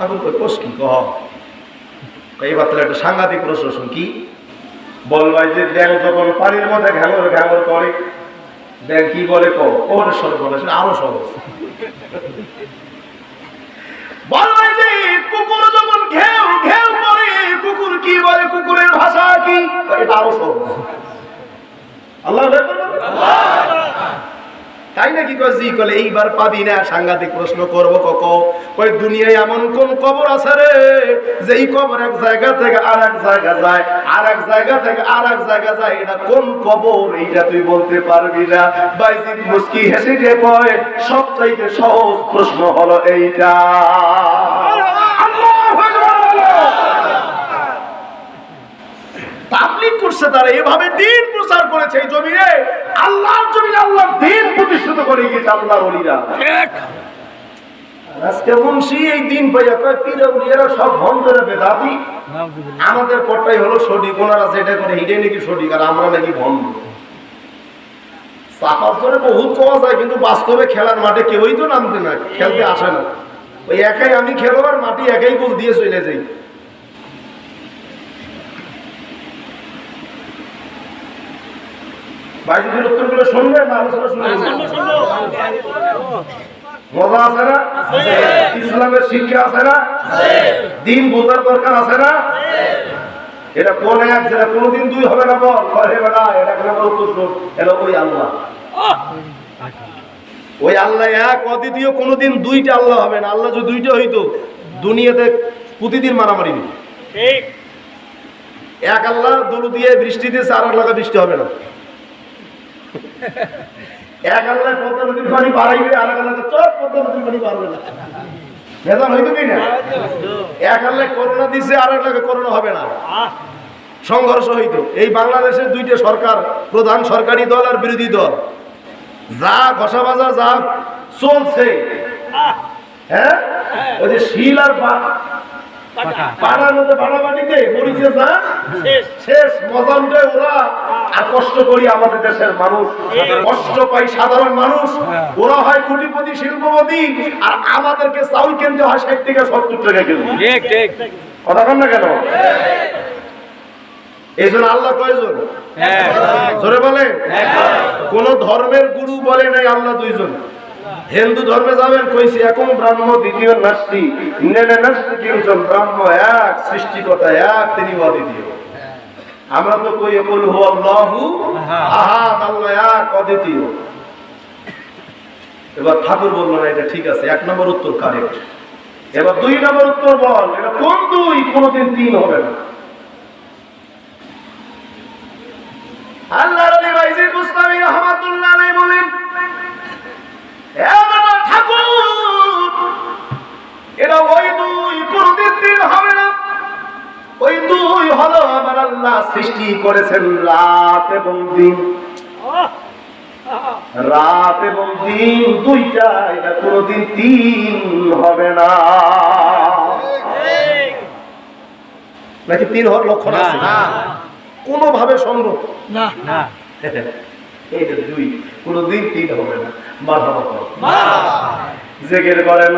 ঠাকুর কই কোষ কি? কহ। এবার তাহলে একটা সাংঘাতিক প্রশ্ন, শুন, কি? বলবাই যে ব্যাং যখন পানির মধ্যে ঘ্যাঙর ঘ্যাঙর করে ব্যাং কি বলে কো ওর সেটা আরও সহজ। বলবাই যে কুকুর যখন ঘেউ ঘেউ করে, কুকুর কি বলে, কুকুরের ভাষা কি? এটা আরও সহজ। আল্লাহ তাই নাকি জি, কলে এইবার পাবি না, সাংঘাতিক প্রশ্ন করব কক। কই দুনিয়ায় এমন কোন কবর আছে রে যে এই কবর এক জায়গা থেকে আর এক জায়গা যায় আর এক জায়গা থেকে আর এক জায়গা যায়, এটা কোন কবর? এইটা তুই বলতে পারবি না। বাইজিদ মুস্কি হেসে দিয়ে কয়, সবচাইতে সহজ প্রশ্ন হলো এইটা। আল্লাহু! তাবলিগ করছে তারা, এভাবে দিন প্রচার করেছে এই জমিনে। দিন প্রতিষ্ঠিত করে গিয়েছে আল্লাহর অলিরা আজকে মুন্সি এই দিন পাইয়া কয় পীর সব ভণ্ডরে বেদাতি। আমাদের পটটাই হলো সঠিক ওনারা যেটা করে নাকি সঠিক আর আমরা নাকি জোরে বহুত যায় কিন্তু বাস্তবে খেলার মাঠে কেউই তো নামতে না খেলতে আসে না। ওই একাই আমি খেলো আর মাটি একাই গোল দিয়ে চলে যাই। বাইজিদের উত্তরগুলো শুনবেন না আলোচনা শুনবেন মজা আছে না? ইসলামের শিক্ষা আছে না? দিন বোঝার দরকার আছে না? এটা কোন এক সেটা কোনদিন দুই হবে না বল। ঘরে বেড়া এটা কেন আমার উত্তর শোন এটা ওই আল্লাহ। ওই আল্লাহ এক অদ্বিতীয় কোনোদিন দুইটা আল্লাহ হবে না। আল্লাহ যদি দুইটা হইতো দুনিয়াতে প্রতিদিন মারামারি হইতো। এক আল্লাহ দলু দিয়ে বৃষ্টি দিয়েছে আর আল্লাহ বৃষ্টি হবে না। এক আল্লাহ নদীর পানি বাড়াইবে, আর এক আল্লাহ পদ্মা নদীর পানি বাড়বে না। কি না? এক আল্লাহ করোনা দিছে, আর এক আল্লাহ করোনা হবে না। সংঘর্ষ হইতো। এই বাংলাদেশের দুইটা সরকার, প্রধান সরকারি দল আর বিরোধী দল। যা ঘষা বাজা যা চলছে হ্যাঁ? ওই যে শিল আর পাড়ার মধ্যে বাড়াবাড়িতে মরিচে যা। শেষ। মজা উঠে ওরা। আর কষ্ট করি আমাদের দেশের মানুষ। কষ্ট পাই সাধারণ মানুষ। ওরা হয় কোটিপতি শিল্পপতি। আর আমাদেরকে চাউল কিনতে হয় ষাট থেকে সত্তর টাকা কিলো ঠিক ঠিক। কথা কন না কেন? এই জন্য আল্লাহ কয়জন? হ্যাঁ জোরে বলে কোন ধর্মের গুরু বলে নাই আল্লাহ দুইজন। হিন্দু ধর্মে যাবেন, কইছি, এখন ব্রাহ্ম দ্বিতীয় নাস্তি। নেনে নাস্তি ব্রাহ্ম এক, সৃষ্টিকর্তা এক, তিনি অদ্বিতীয় আমরা তো কই বল হু আল্লাহু আহাদ, আল্লাহ এক, অদ্বিতীয়। এবার ঠাকুর বলল, না, এটা ঠিক আছে, এক নম্বর উত্তর কারেক্ট এবার দুই নম্বর উত্তর বল, এটা কোন দুই? কোনদিন তিন হবে না। আল্লাহ আলী বাইজিদ মুস্তামি রহমাতুল্লাহ বলেন এ এটা ওই দুই কোনদিন তিন হবে না। ওই দুই হলো আমার আল্লাহ সৃষ্টি করেছেন রাত এবং দিন। রাত এবং দিন দুইটা এটা কোনদিন তিন হবে না। নাকি তিন হওয়ার লক্ষণ আছে? না। কোনোভাবে সম্ভব? না। এইটা দুই। কোনোদিন তিন হবে না। মাথা জেগের করেন